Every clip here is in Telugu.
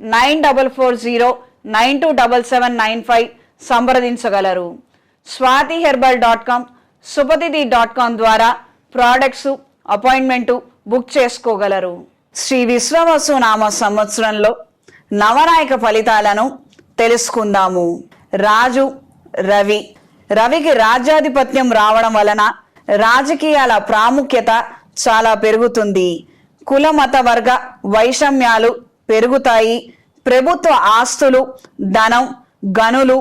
nine double four zero nine two double seven nine five సంప్రదించగలరు. Swathi herbal dot com Supathithi dot com ద్వారా ప్రోడక్ట్స్ అపాయింట్మెంటు బుక్ చేసుకోగలరు. శ్రీ విశ్వవసు నామ సంవత్సరంలో నవనాయక ఫలితాలను తెలుసుకుందాము. రాజు రవి. రవికి రాజ్యాధిపత్యం రావడం వలన రాజకీయాల ప్రాముఖ్యత చాలా పెరుగుతుంది. కుల మత వర్గ వైషమ్యాలు పెరుగుతాయి. ప్రభుత్వ ఆస్తులు ధనం గనులు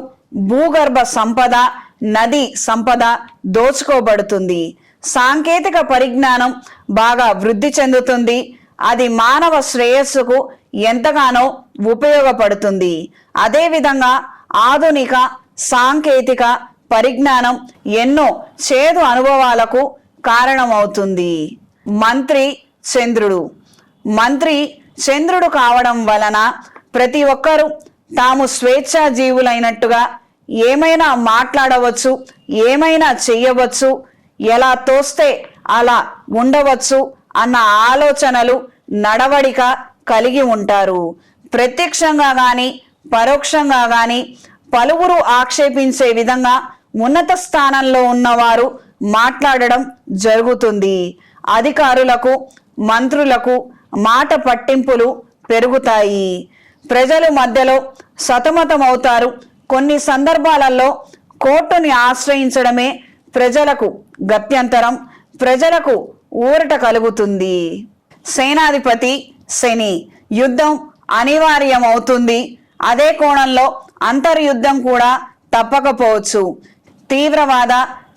భూగర్భ సంపద నది సంపద దోచుకోబడుతుంది. సాంకేతిక పరిజ్ఞానం బాగా వృద్ధి చెందుతుంది. అది మానవ శ్రేయస్సుకు ఎంతగానో ఉపయోగపడుతుంది. అదేవిధంగా ఆధునిక సాంకేతిక పరిజ్ఞానం ఎన్నో చేదు అనుభవాలకు కారణమవుతుంది. మంత్రి చంద్రుడు. మంత్రి చంద్రుడు కావడం వలన ప్రతి ఒక్కరూ తాము స్వేచ్ఛా జీవులైనట్టుగా ఏమైనా మాట్లాడవచ్చు ఏమైనా చెయ్యవచ్చు ఎలా తోస్తే అలా ఉండవచ్చు అన్న ఆలోచనలు నడవడిక కలిగి ఉంటారు. ప్రత్యక్షంగా కానీ పరోక్షంగా కానీ పలువురు ఆక్షేపించే విధంగా ఉన్నత స్థానంలో ఉన్నవారు మాట్లాడడం జరుగుతుంది. అధికారులకు మంత్రులకు మాట పట్టింపులు పెరుగుతాయి. ప్రజలు మధ్యలో సతమతమవుతారు. కొన్ని సందర్భాలలో కోర్టుని ఆశ్రయించడమే ప్రజలకు గత్యంతరం. ప్రజలకు ఊరట కలుగుతుంది. సేనాధిపతి శని యుద్ధం అనివార్యం అవుతుంది అదే కోణంలో అంతర్యుద్ధం కూడా తప్పకపోవచ్చు. తీవ్రవాద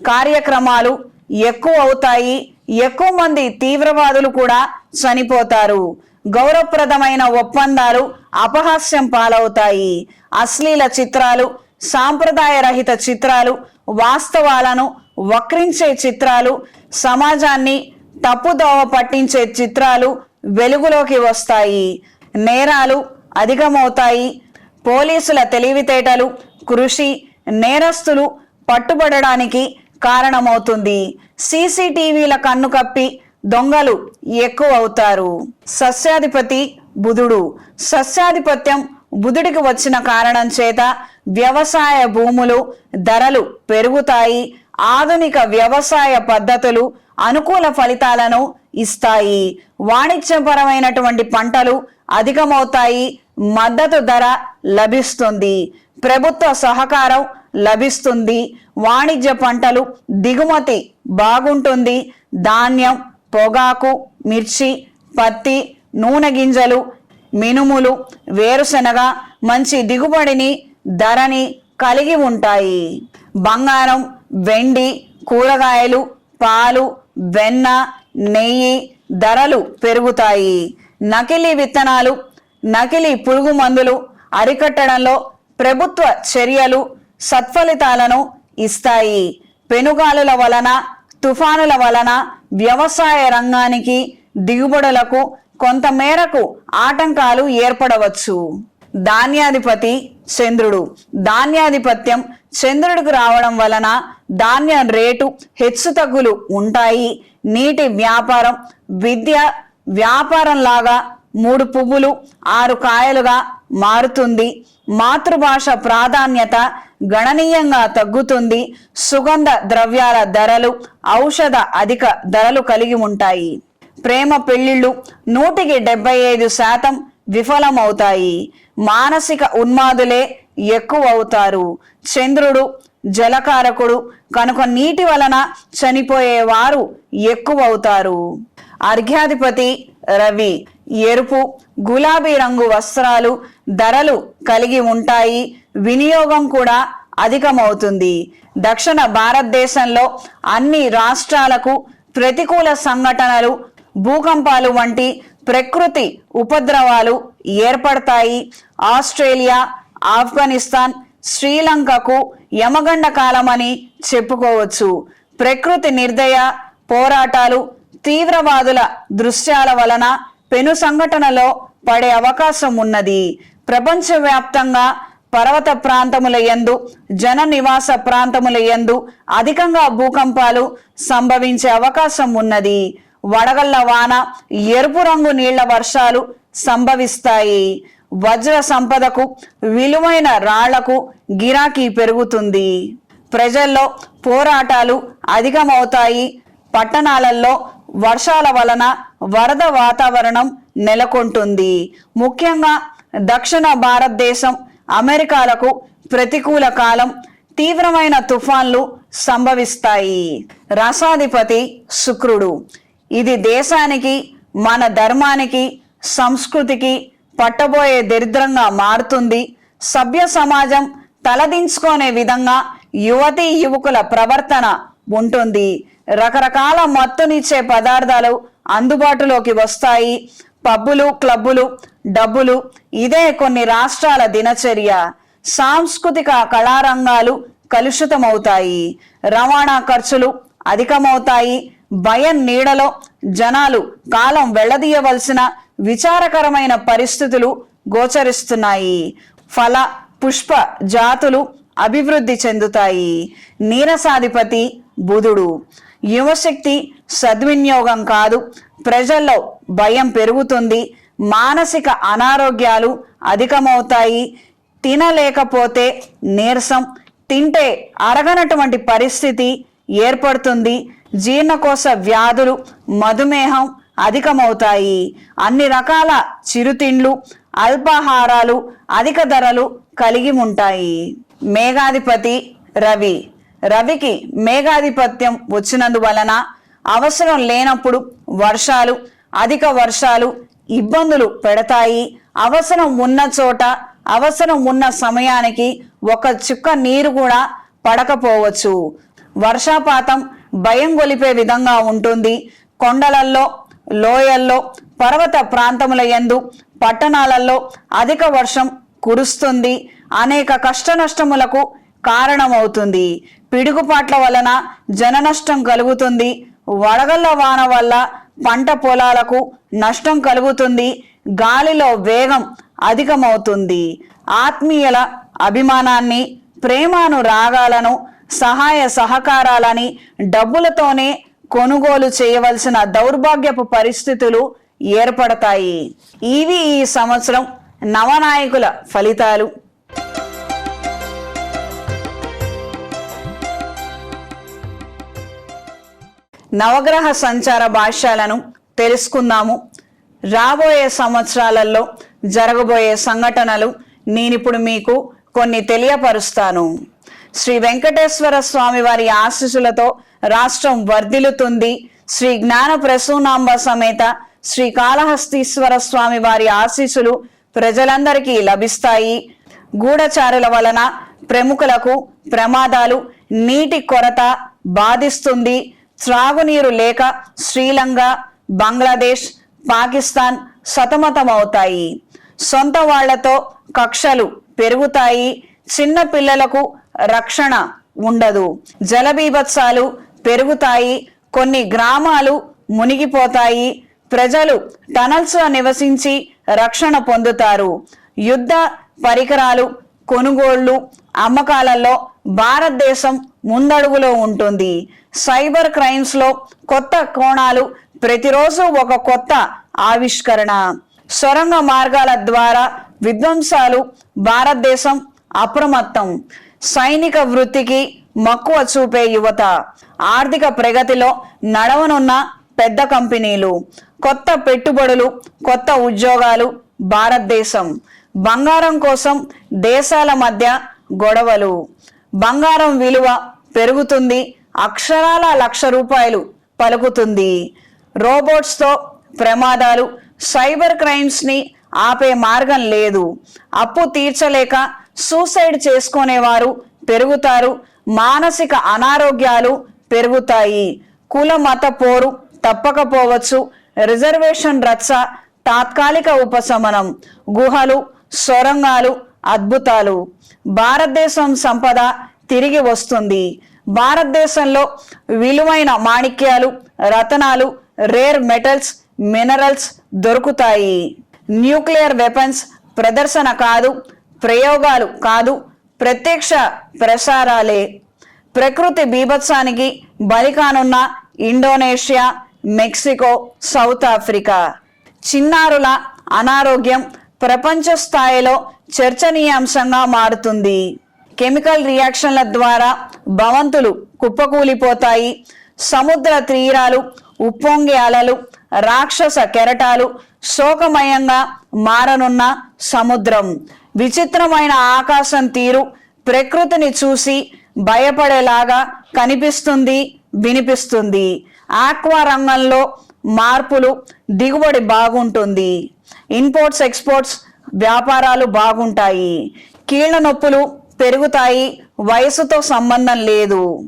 కార్యక్రమాలు ఎక్కువ అవుతాయి. ఎక్కువ మంది తీవ్రవాదులు కూడా చనిపోతారు. గౌరవప్రదమైన ఒప్పందాలు అపహాస్యం పాలవుతాయి. అశ్లీల చిత్రాలు సాంప్రదాయ రహిత చిత్రాలు వాస్తవాలను వక్రించే చిత్రాలు సమాజాన్ని తప్పుదోవ పట్టించే చిత్రాలు వెలుగులోకి వస్తాయి. నేరాలు అధికమవుతాయి. పోలీసుల తెలివితేటలు కృషి నేరస్తులు పట్టుబడడానికి కారణమవుతుంది. సీసీటీవీల కన్ను కప్పి దొంగలు ఎక్కువ అవుతారు సస్యాధిపతి బుధుడు. సస్యాధిపత్యం బుధుడికి వచ్చిన కారణం చేత వ్యవసాయ భూములు ధరలు పెరుగుతాయి. ఆధునిక వ్యవసాయ పద్ధతులు అనుకూల ఫలితాలను ఇస్తాయి. వాణిజ్యపరమైనటువంటి పంటలు అధికమవుతాయి. మద్దతు ధర లభిస్తుంది. ప్రభుత్వ సహకారం లభిస్తుంది. వాణిజ్య పంటలు దిగుమతి బాగుంటుంది. ధాన్యం పొగాకు మిర్చి పత్తి నూనె గింజలు మినుములు వేరుశనగ మంచి దిగుబడిని ధరని కలిగి ఉంటాయి. బంగారం వెండి కూరగాయలు పాలు వెన్న నెయ్యి ధరలు పెరుగుతాయి. నకిలీ విత్తనాలు నకిలీ పురుగు మందులు అరికట్టడంలో ప్రభుత్వ చర్యలు సత్ఫలితాలను ఇస్తాయి. పెనుగాలుల వలన తుఫానుల వలన వ్యవసాయ రంగానికి దిగుబడులకు కొంతమేరకు ఆటంకాలు ఏర్పడవచ్చు. ధాన్యాధిపతి చంద్రుడు. ధాన్యాధిపత్యం చంద్రుడికి రావడం వలన ధాన్యం రేటు హెచ్చుతగ్గులు ఉంటాయి. నీటి వ్యాపారం విద్య వ్యాపారం లాగా మూడు పువ్వులు ఆరు కాయలుగా మారుతుంది. మాతృభాష ప్రాధాన్యత గణనీయంగా తగ్గుతుంది. సుగంధ ద్రవ్యాల ధరలు ఔషధ అధిక ధరలు కలిగి ఉంటాయి. ప్రేమ పెళ్ళిళ్ళు నూటికి డెబ్బై ఐదు శాతం విఫలమవుతాయి. మానసిక ఉన్మాదులే ఎక్కువ అవుతారు చంద్రుడు జలకారకుడు కనుక నీటి వలన చనిపోయేవారు ఎక్కువ అవుతారు అర్ఘ్యాధిపతి రవి ఎరుపు గులాబీ రంగు వస్త్రాలు ధరలు కలిగి ఉంటాయి. వినియోగం కూడా అధికమవుతుంది. దక్షిణ భారతదేశంలో అన్ని రాష్ట్రాలకు ప్రతికూల సంఘటనలు భూకంపాలు వంటి ప్రకృతి ఉపద్రవాలు ఏర్పడతాయి. ఆస్ట్రేలియా ఆఫ్ఘనిస్తాన్ శ్రీలంకకు యమగండ కాలమని చెప్పుకోవచ్చు. ప్రకృతి నిర్దయ పోరాటాలు తీవ్రవాదుల దృశ్యాల వలన పెను సంఘటనలో పడే అవకాశం ఉన్నది. ప్రపంచవ్యాప్తంగా పర్వత ప్రాంతముల యందు జన నివాస ప్రాంతముల యందు అధికంగా భూకంపాలు సంభవించే అవకాశం ఉన్నది. వడగళ్ళ వాన ఎరుపు రంగు నీళ్ళ వర్షాలు సంభవిస్తాయి. వజ్ర సంపదకు విలువైన రాళ్ళకు గిరాకీ పెరుగుతుంది. ప్రజల్లో పోరాటాలు అధికమవుతాయి. పట్టణాలలో వర్షాల వలన వరద వాతావరణం నెలకొంటుంది. ముఖ్యంగా దక్షిణ భారతదేశం అమెరికాలకు ప్రతికూల కాలం తీవ్రమైన తుఫాన్లు సంభవిస్తాయి. రసాధిపతి శుక్రుడు ఇది దేశానికి మన ధర్మానికి సంస్కృతికి పట్టబోయే దరిద్రంగా మారుతుంది. సభ్య సమాజం తలదించుకునే విధంగా యువతి యువకుల ప్రవర్తన ఉంటుంది. రకరకాల మత్తునిచ్చే పదార్థాలు అందుబాటులోకి వస్తాయి. పబ్బులు క్లబ్బులు డబ్బులు ఇదే కొన్ని రాష్ట్రాల దినచర్య. సాంస్కృతిక కళారంగాలు కలుషితమవుతాయి. రవాణా ఖర్చులు అధికమవుతాయి. భయం నీడలో జనాలు కాలం వెళ్ళదీయవలసిన విచారకరమైన పరిస్థితులు గోచరిస్తున్నాయి. ఫల పుష్ప జాతులు అభివృద్ధి చెందుతాయి. నీరసాధిపతి బుధుడు. యువశక్తి సద్వినియోగం కాదు. ప్రజల్లో భయం పెరుగుతుంది. మానసిక అనారోగ్యాలు అధికమవుతాయి. తినలేకపోతే నీరసం తింటే అరగనటువంటి పరిస్థితి ఏర్పడుతుంది. జీర్ణకోశ వ్యాధులు మధుమేహం అధికమవుతాయి. అన్ని రకాల చిరుతిండ్లు అల్పాహారాలు అధిక ధరలు కలిగి ఉంటాయి. మేఘాధిపతి రవి. రవికి మేఘాధిపత్యం వచ్చినందువలన అవసరం లేనప్పుడు వర్షాలు అధిక వర్షాలు ఇబ్బందులు పెడతాయి. అవసరం ఉన్న చోట అవసరం ఉన్న సమయానికి ఒక చుక్క నీరు కూడా పడకపోవచ్చు. వర్షాపాతం భయం గొలిపే విధంగా ఉంటుంది. కొండలల్లో లోయల్లో పర్వత ప్రాంతముల యందు పట్టణాలలో అధిక వర్షం కురుస్తుంది. అనేక కష్ట నష్టములకు కారణమవుతుంది. పిడుగుపాట్ల వలన జన నష్టం కలుగుతుంది. వడగళ్ళ వాన వల్ల పంట పొలాలకు నష్టం కలుగుతుంది గాలిలో వేగం అధికమవుతుంది. ఆత్మీయుల అభిమానాన్ని ప్రేమను రాగాలను సహాయ సహకారాలని డబ్బులతోనే కొనుగోలు చేయవలసిన దౌర్భాగ్యపు పరిస్థితులు ఏర్పడతాయి. ఇవి ఈ సంవత్సరం నవనాయకుల ఫలితాలు. నవగ్రహ సంచార భాష్యాలను తెలుసుకుందాము. రాబోయే సంవత్సరాలలో జరగబోయే సంఘటనలు నేనిప్పుడు మీకు కొన్ని తెలియపరుస్తాను. శ్రీ వెంకటేశ్వర స్వామి వారి ఆశీస్సులతో రాష్ట్రం వర్ధిల్లుతుంది. శ్రీ జ్ఞాన ప్రసూనాంబ సమేత శ్రీ కాళహస్తీశ్వర స్వామి వారి ఆశీస్సులు ప్రజలందరికీ లభిస్తాయి. గూఢచారుల వలన ప్రముఖులకు ప్రమాదాలు నీటి కొరత బాధిస్తుంది. త్రాగునీరు లేక శ్రీలంక బంగ్లాదేశ్ పాకిస్తాన్ సతమతమవుతాయి. సొంత వాళ్ళతో కక్షలు పెరుగుతాయి. చిన్న పిల్లలకు రక్షణ ఉండదు. జలబీభత్సాలు పెరుగుతాయి. కొన్ని గ్రామాలు మునిగిపోతాయి. ప్రజలు టనల్స్లో నివసించి రక్షణ పొందుతారు. యుద్ధ పరికరాలు కొనుగోళ్ళు అమ్మకాలలో భారతదేశం ముందడుగులో ఉంటుంది. సైబర్ క్రైమ్స్లో కొత్త కోణాలు ప్రతిరోజు ఒక కొత్త ఆవిష్కరణ. సొరంగ మార్గాల ద్వారా విధ్వంసాలు భారతదేశం అప్రమత్తం. సైనిక వృత్తికి మక్కువ చూపే యువత. ఆర్థిక ప్రగతిలో నడవనున్న పెద్ద కంపెనీలు. కొత్త పెట్టుబడులు కొత్త ఉద్యోగాలు భారతదేశం. బంగారం కోసం దేశాల మధ్య గొడవలు. బంగారం విలువ పెరుగుతుంది అక్షరాల లక్ష రూపాయలు పలుకుతుంది. రోబోట్స్తో ప్రమాదాలు సైబర్ క్రైమ్స్ని ఆపే మార్గం లేదు. అప్పు తీర్చలేక సూసైడ్ చేసుకునేవారు పెరుగుతారు మానసిక అనారోగ్యాలు పెరుగుతాయి. కుల మత పోరు తప్పకపోవచ్చు. రిజర్వేషన్ రచ్చ తాత్కాలిక ఉపశమనం. గుహలు సొరంగాలు అద్భుతాలు. భారతదేశం సంపద తిరిగి వస్తుంది. భారతదేశంలో విలువైన మాణిక్యాలు రతనాలు రేర్ మెటల్స్ మినరల్స్ దొరుకుతాయి. న్యూక్లియర్ వెపన్స్ ప్రదర్శన కాదు ప్రయోగాలు కాదు ప్రత్యక్ష ప్రసారాలే. ప్రకృతి బీభత్సానికి బలి కానున్న ఇండోనేషియా మెక్సికో సౌత్ ఆఫ్రికా. చిన్నారుల అనారోగ్యం ప్రపంచ స్థాయిలో చర్చనీయాంశంగా మారుతుంది. కెమికల్ రియాక్షన్ల ద్వారా భవంతులు కుప్పకూలిపోతాయి. సముద్ర తీరాలు ఉప్పొంగి అలలు రాక్షస కెరటాలు శోకమయంగా మారనున్న సముద్రం. విచిత్రమైన ఆకాశం తీరు ప్రకృతిని చూసి భయపడేలాగా కనిపిస్తుంది వినిపిస్తుంది. ఆక్వా రంగంలో మార్పులు దిగుబడి బాగుంటుంది. ఇంపోర్ట్స్ ఎక్స్పోర్ట్స్ వ్యాపారాలు బాగుంటాయి. కీళ్ళ నొప్పులు పెరుగుతాయి. వయసుతో సంబంధం లేదు.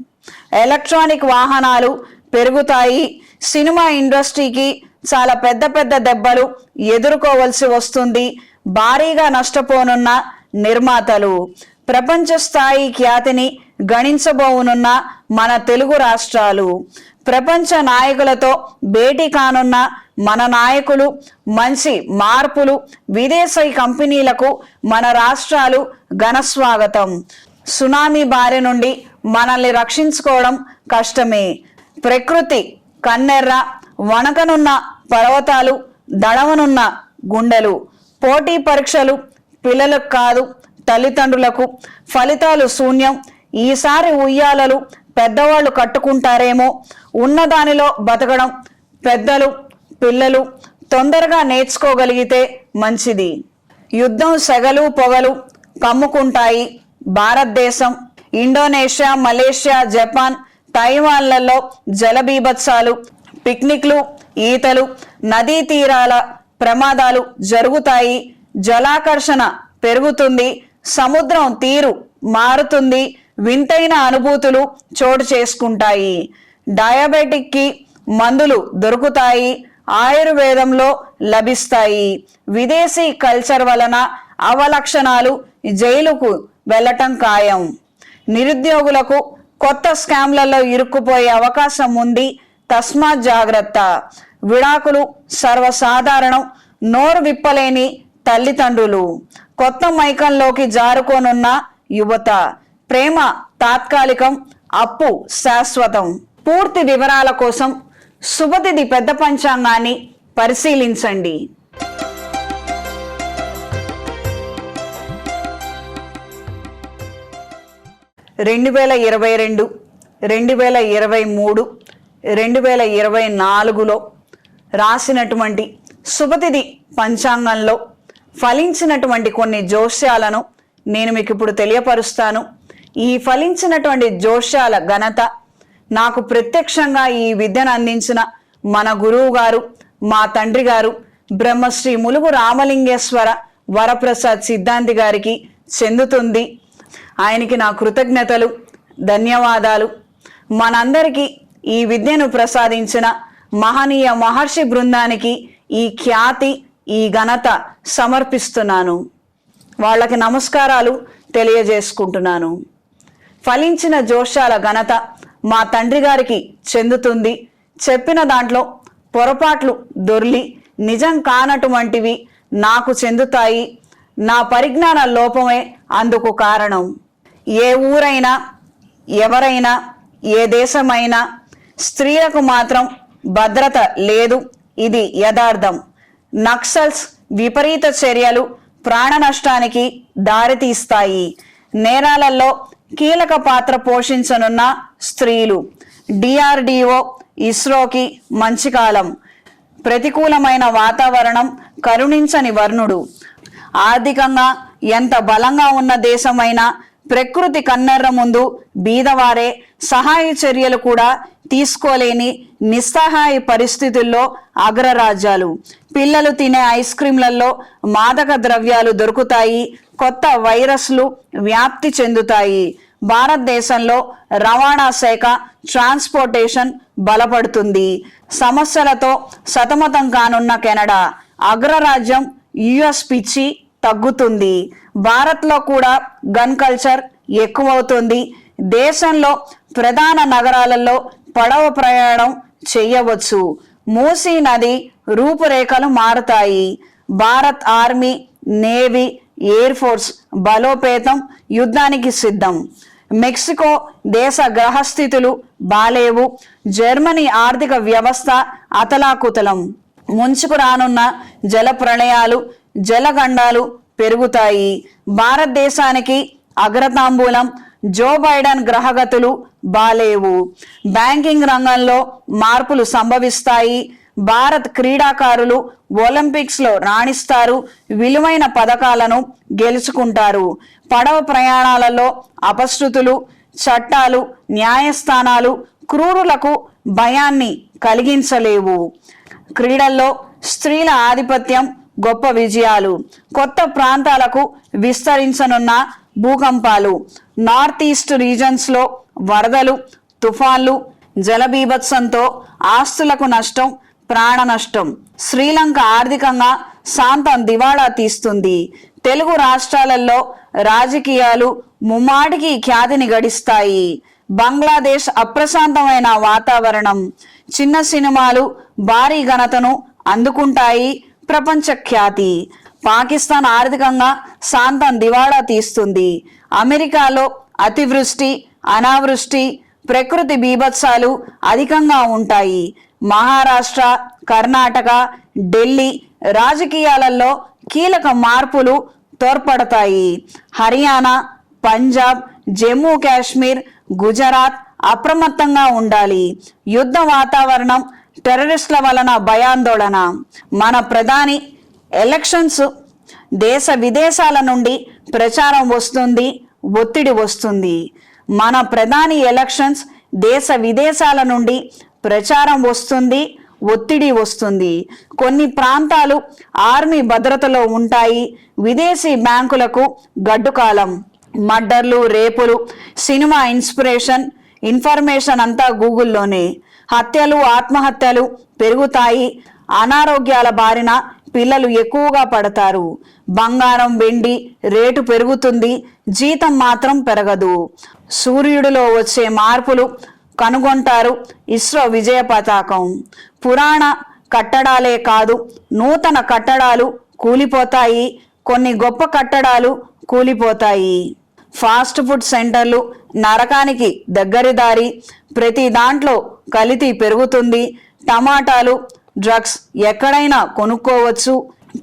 ఎలక్ట్రానిక్ వాహనాలు పెరుగుతాయి. సినిమా ఇండస్ట్రీకి చాలా పెద్ద పెద్ద దెబ్బలు ఎదుర్కోవలసి వస్తుంది. భారీగా నష్టపోనున్న నిర్మాతలు. ప్రపంచ స్థాయి ఖ్యాతిని గణించబోనున్న మన తెలుగు రాష్ట్రాలు. ప్రపంచ నాయకులతో భేటీ కానున్న మన నాయకులు మంచి మార్పులు విదేశీ కంపెనీలకు మన రాష్ట్రాలు ఘనస్వాగతం సునామీ బారి నుండి మనల్ని రక్షించుకోవడం కష్టమే. ప్రకృతి కన్నెర్ర వణకనున్న పర్వతాలు దడవనున్న గుండెలు. పోటీ పరీక్షలు పిల్లలకు కాదు తల్లిదండ్రులకు ఫలితాలు శూన్యం. ఈసారి ఉయ్యాలలు పెద్దవాళ్ళు కట్టుకుంటారేమో. ఉన్నదానిలో బతకడం పెద్దలు పిల్లలు తొందరగా నేర్చుకోగలిగితే మంచిది. యుద్ధం సెగలు పొగలు కమ్ముకుంటాయి. భారతదేశం ఇండోనేషియా మలేషియా జపాన్ తైవాన్లలో జలబీభత్సాలు పిక్నిక్లు ఈతలు నదీ తీరాల ప్రమాదాలు జరుగుతాయి. జలాకర్షణ పెరుగుతుంది. సముద్రం తీరు మారుతుంది. వింతైన అనుభూతులు చోటు చేసుకుంటాయి. డయాబెటిక్కి మందులు దొరుకుతాయి. ఆయుర్వేదంలో లభిస్తాయి. విదేశీ కల్చర్ వలన అవలక్షణాలు జైలుకు వెళ్ళటం ఖాయం. నిరుద్యోగులకు కొత్త స్కామ్లలో ఇరుక్కుపోయే అవకాశం ఉంది. తస్మాత్ జాగ్రత్త. విడాకులు సర్వసాధారణం. నోరు విప్పలేని తల్లిదండ్రులు. కొత్త మైకంలోకి జారుకోనున్న యువత. ప్రేమ తాత్కాలికం అప్పు శాశ్వతం. పూర్తి వివరాల కోసం శుభతిథి పెద్ద పంచాంగాన్ని పరిశీలించండి. రెండు వేల ఇరవై రెండు రెండు వేల ఇరవై మూడు రెండు వేల ఇరవై నాలుగులో రాసినటువంటి శుభతిథి పంచాంగంలో ఫలించినటువంటి కొన్ని జోస్యాలను నేను మీకు ఇప్పుడు తెలియపరుస్తాను. ఈ ఫలించినటువంటి జోస్యాల ఘనత నాకు ప్రత్యక్షంగా ఈ విద్యను అందించిన మన గురువు గారు మా తండ్రి గారు బ్రహ్మశ్రీ ములుగు రామలింగేశ్వర వరప్రసాద్ సిద్ధాంతి గారికి చెందుతుంది. ఆయనకి నా కృతజ్ఞతలు ధన్యవాదాలు. మనందరికీ ఈ విద్యను ప్రసాదించిన మహనీయ మహర్షి బృందానికి ఈ ఖ్యాతి ఈ ఘనత సమర్పిస్తున్నాను. వాళ్ళకి నమస్కారాలు తెలియజేసుకుంటున్నాను. ఫలించిన జోషాల ఘనత మా తండ్రి గారికి చెందుతుంది. చెప్పిన దాంట్లో పొరపాట్లు దొర్లి నిజం కానటువంటివి నాకు చెందుతాయి. నా పరిజ్ఞాన లోపమే అందుకు కారణం. ఏ ఊరైనా ఎవరైనా ఏ దేశమైనా స్త్రీలకు మాత్రం భద్రత లేదు. ఇది యథార్థం. నక్సల్స్ విపరీత చర్యలు ప్రాణ నష్టానికి దారితీస్తాయి. నేరాలలో కీలక పాత్ర పోషించనున్న స్త్రీలు. డిఆర్డిఓ ఇస్రోకి మంచి కాలం. ప్రతికూలమైన వాతావరణం కరుణించని వర్ణుడు. ఆర్థికంగా ఎంత బలంగా ఉన్న దేశమైనా ప్రకృతి కన్నెర్ర ముందు బీదవారే సహాయ చర్యలు కూడా తీసుకోలేని నిస్సహాయ పరిస్థితుల్లో అగ్రరాజ్యాలు. పిల్లలు తినే ఐస్ క్రీంలలో మాదక ద్రవ్యాలు దొరుకుతాయి కొత్త వైరస్లు వ్యాప్తి చెందుతాయి. భారతదేశంలో రవాణా శాఖ ట్రాన్స్పోర్టేషన్ బలపడుతుంది. సమస్యలతో సతమతం కానున్న కెనడా అగ్రరాజ్యం యుఎస్ పిచ్చి తగ్గుతుంది. భారత్లో కూడా గన్ కల్చర్ ఎక్కువవుతుంది. దేశంలో ప్రధాన నగరాలలో పడవ ప్రయాణం చేయవచ్చు. మూసీ నది రూపురేఖలు మారుతాయి. Bharat army navy air force బలోపేతం యుద్ధానికి సిద్ధం. మెక్సికో దేశ గ్రహస్థితులు బాలేవు. జర్మనీ ఆర్థిక వ్యవస్థ అతలాకుతలం. ముంచుకు రానున్న జల ప్రళయాలు జలగండాలు పెరుగుతాయి. భారతదేశానికి అగ్రతాంబూలం జో బైడెన్ గ్రహగతులు బాలేవు. బ్యాంకింగ్ రంగంలో మార్పులు సంభవిస్తాయి. భారత్ క్రీడాకారులు ఒలింపిక్స్లో రాణిస్తారు. విలువైన పథకాలను గెలుచుకుంటారు. పడవ ప్రయాణాలలో అపశృతులు చట్టాలు న్యాయస్థానాలు క్రూరులకు భయాన్ని కలిగించలేవు. క్రీడల్లో స్త్రీల ఆధిపత్యం గొప్ప విజయాలు. కొత్త ప్రాంతాలకు విస్తరించనున్న భూకంపాలు. నార్త్ ఈస్ట్ రీజన్స్లో వరదలు తుఫాన్లు జలబీభత్సంతో ఆస్తులకు నష్టం ప్రాణ నష్టం శ్రీలంక ఆర్థికంగా శాంతం దివాళా తీస్తుంది. తెలుగు రాష్ట్రాలలో రాజకీయాలు ముమ్మాటికి ఖ్యాతిని గడిస్తాయి. బంగ్లాదేశ్ అప్రశాంతమైన వాతావరణం. చిన్న సినిమాలు భారీ ఘనతను అందుకుంటాయి ప్రపంచ ఖ్యాతి. పాకిస్తాన్ ఆర్థికంగా శాంతం దివాళా తీస్తుంది. అమెరికాలో అతివృష్టి అనావృష్టి ప్రకృతి బీభత్సాలు అధికంగా ఉంటాయి. మహారాష్ట్ర కర్ణాటక ఢిల్లీ రాజకీయాలలో కీలక మార్పులు తోడ్పడతాయి. హర్యానా పంజాబ్ జమ్మూ కాశ్మీర్ గుజరాత్ అప్రమత్తంగా ఉండాలి. యుద్ధ వాతావరణం టెర్రరిస్టుల వలన భయాందోళన. మన ప్రధాని ఎలక్షన్స్ దేశ విదేశాల నుండి ప్రచారం వస్తుంది ఒత్తిడి వస్తుంది. మన ప్రధాని ఎలక్షన్స్ దేశ విదేశాల నుండి ప్రచారం వస్తుంది ఒత్తిడి వస్తుంది. కొన్ని ప్రాంతాలు ఆర్మీ భద్రతలో ఉంటాయి. విదేశీ బ్యాంకులకు గడ్డుకాలం మర్డర్లు రేపులు సినిమా ఇన్స్పిరేషన్ ఇన్ఫర్మేషన్ అంతా గూగుల్లోనే. హత్యలు ఆత్మహత్యలు పెరుగుతాయి. అనారోగ్యాల బారిన పిల్లలు ఎక్కువగా పడతారు. బంగారం వెండి రేటు పెరుగుతుంది. జీతం మాత్రం పెరగదు. సూర్యుడిలో వచ్చే మార్పులు కనుగొంటారు. ఇస్రో విజయ పతాకం. పురాణ కట్టడాలే కాదు నూతన కట్టడాలు కూలిపోతాయి. కొన్ని గొప్ప కట్టడాలు కూలిపోతాయి. ఫాస్ట్ ఫుడ్ సెంటర్లు నరకానికి దగ్గరి దారి. ప్రతి దాంట్లో కలితి పెరుగుతుంది. టమాటాలు డ్రగ్స్ ఎక్కడైనా కొనుక్కోవచ్చు.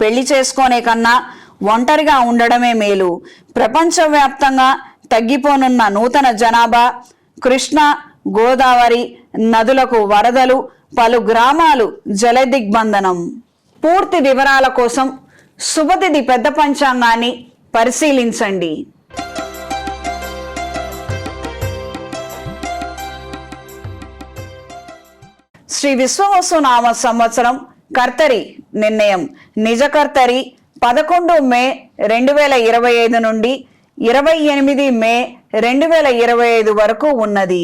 పెళ్ళి చేసుకునే కన్నా ఒంటరిగా ఉండడమే మేలు. ప్రపంచవ్యాప్తంగా తగ్గిపోనున్న నూతన జనాభా. కృష్ణ గోదావరి నదులకు వరదలు పలు గ్రామాలు జలదిగ్బంధనం. పూర్తి వివరాల కోసం శుభతిథి పెద్ద పంచాంగాన్ని పరిశీలించండి. శ్రీ విశ్వవసు నామ సంవత్సరం కర్తరి నిర్ణయం. నిజకర్తరి పదకొండు మే రెండు వేల ఇరవై ఐదు నుండి ఇరవై ఎనిమిది మే రెండు వేల ఇరవై ఐదు వరకు ఉన్నది.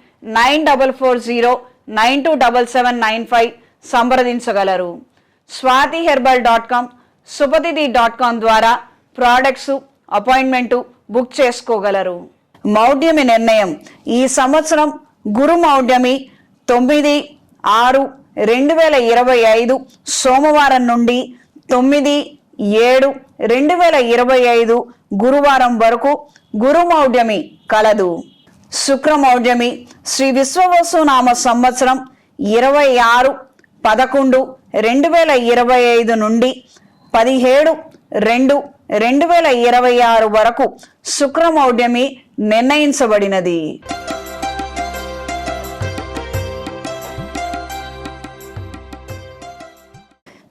nine double four zero nine two double seven nine five సంప్రదించగలరు. Swathi herbal dot com Supathithi dot com ద్వారా ప్రోడక్ట్స్ అపాయింట్మెంటు బుక్ చేసుకోగలరు. మౌఢ్యమి నిర్ణయం. ఈ సంవత్సరం గురు మౌఢ్యమి తొమ్మిది ఆరు రెండు వేల ఇరవై ఐదు సోమవారం నుండి తొమ్మిది ఏడు రెండు వేల ఇరవై ఐదు గురువారం వరకు గురుమౌఢ్యమి కలదు. శుక్రమౌఢ్యమి శ్రీ విశ్వవసు నామ సంవత్సరం ఇరవై ఆరు పదకొండు రెండు వేల ఇరవై ఐదు నుండి పదిహేడు రెండు రెండు వేల ఇరవై ఆరు వరకు శుక్రమౌఢ్యమి నిర్ణయించబడినది.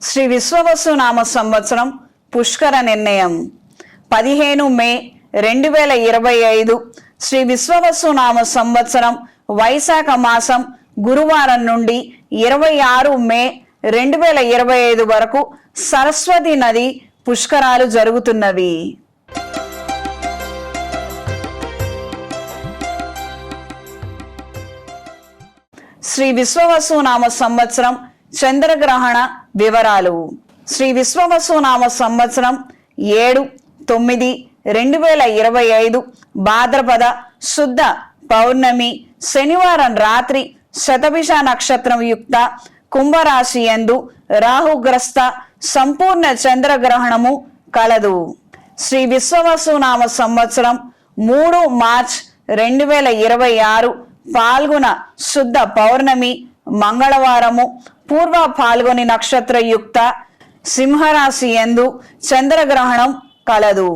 శ్రీ విశ్వవసు నామ సంవత్సరం పుష్కర నిర్ణయం. పదిహేను మే రెండు వేల ఇరవై ఐదు శ్రీ విశ్వవసు నామ సంవత్సరం వైశాఖ మాసం గురువారం నుండి ఇరవై ఆరు మే రెండు వేల ఇరవై ఐదు వరకు సరస్వతి నది పుష్కరాలు జరుగుతున్నవి. శ్రీ విశ్వవసు నామ సంవత్సరం చంద్రగ్రహణ వివరాలు. శ్రీ విశ్వవసు నామ సంవత్సరం ఏడు తొమ్మిది రెండు వేల ఇరవై ఐదు భాద్రపద శుద్ధ పౌర్ణమి శనివారం రాత్రి శతభిష నక్షత్రం యుక్త కుంభరాశి యందు రాహుగ్రస్త సంపూర్ణ చంద్రగ్రహణము కలదు. శ్రీ విశ్వవసునామ సంవత్సరం మూడు మార్చ్ రెండు వేల ఇరవై ఆరు పాల్గొన శుద్ధ పౌర్ణమి మంగళవారము పూర్వ పాల్గొని నక్షత్ర యుక్త సింహరాశి ఎందు చంద్రగ్రహణం కలదు.